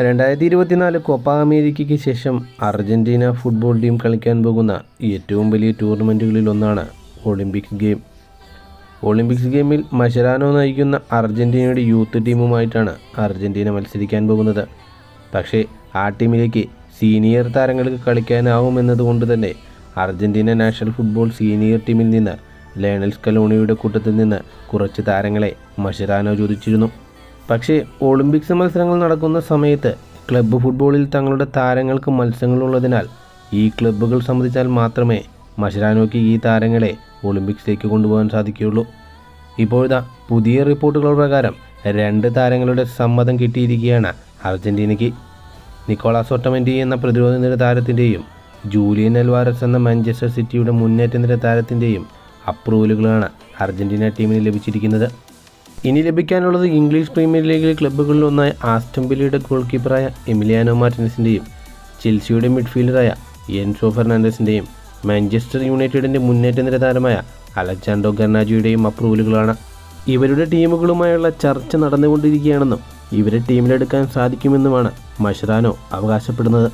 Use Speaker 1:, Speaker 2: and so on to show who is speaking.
Speaker 1: രണ്ടായിരത്തി ഇരുപത്തിനാല് കോപ്പ അമേരിക്കയ്ക്ക് ശേഷം അർജന്റീന ഫുട്ബോൾ ടീം കളിക്കാൻ പോകുന്ന ഏറ്റവും വലിയ ടൂർണമെന്റുകളിൽ ഒന്നാണ് ഒളിമ്പിക് ഗെയിം ഒളിമ്പിക്സ് ഗെയിമിൽ മഷരാനോ നയിക്കുന്ന അർജന്റീനയുടെ യൂത്ത് ടീമുമായിട്ടാണ് അർജന്റീന മത്സരിക്കാൻ പോകുന്നത്. പക്ഷേ ആ ടീമിലേക്ക് സീനിയർ താരങ്ങൾക്ക് കളിക്കാനാവുമെന്നതുകൊണ്ട് തന്നെ അർജന്റീന നാഷണൽ ഫുട്ബോൾ സീനിയർ ടീമിൽ നിന്ന് ലയണൽ കലോണിയുടെ കൂട്ടത്തിൽ നിന്ന് കുറച്ച് താരങ്ങളെ മഷരാനോ ചോദിച്ചിരുന്നു. പക്ഷേ ഒളിമ്പിക്സ് മത്സരങ്ങൾ നടക്കുന്ന സമയത്ത് ക്ലബ്ബ് ഫുട്ബോളിൽ തങ്ങളുടെ താരങ്ങൾക്ക് മത്സരങ്ങളുള്ളതിനാൽ ഈ ക്ലബ്ബുകൾ സമ്മതിച്ചാൽ മാത്രമേ മഷരാനോയ്ക്ക് ഈ താരങ്ങളെ ഒളിമ്പിക്സിലേക്ക് കൊണ്ടുപോകാൻ സാധിക്കുകയുള്ളൂ. ഇപ്പോഴത്തെ പുതിയ റിപ്പോർട്ടുകൾ പ്രകാരം രണ്ട് താരങ്ങളുടെ സമ്മതം കിട്ടിയിരിക്കുകയാണ് അർജന്റീനയ്ക്ക് നിക്കോളാസ് ഒട്ടമെന്റി എന്ന പ്രതിരോധ നിര താരത്തിന്റെയും ജൂലിയൻ അൽവാരസ് എന്ന മാഞ്ചസ്റ്റർ സിറ്റിയുടെ മുന്നേറ്റ നിര താരത്തിന്റെയും അപ്രൂവലുകളാണ് അർജന്റീന ടീമിന് ലഭിച്ചിരിക്കുന്നത്. ഇനി ലഭിക്കാനുള്ളത് ഇംഗ്ലീഷ് പ്രീമിയർ ലീഗിലെ ക്ലബ്ബുകളിലൊന്നായ ആസ്റ്റംബിലിയുടെ ഗോൾ കീപ്പറായ എമിലിയാനോ മാർട്ടിനസിന്റെയും ചെൽസിയുടെ മിഡ്ഫീൽഡറായ എൻസോ ഫെർണാണ്ടസിന്റെയും മാഞ്ചസ്റ്റർ യുണൈറ്റഡിന്റെ മുന്നേറ്റ നിര താരമായ അലക്സാണ്ടോ ഗർണാജിയുടെയും അപ്രൂവലുകളാണ്. ഇവരുടെ ടീമുകളുമായുള്ള ചർച്ച നടന്നുകൊണ്ടിരിക്കുകയാണെന്നും ഇവരെ ടീമിലെടുക്കാൻ സാധിക്കുമെന്നുമാണ് മഷറാനോ അവകാശപ്പെടുന്നത്.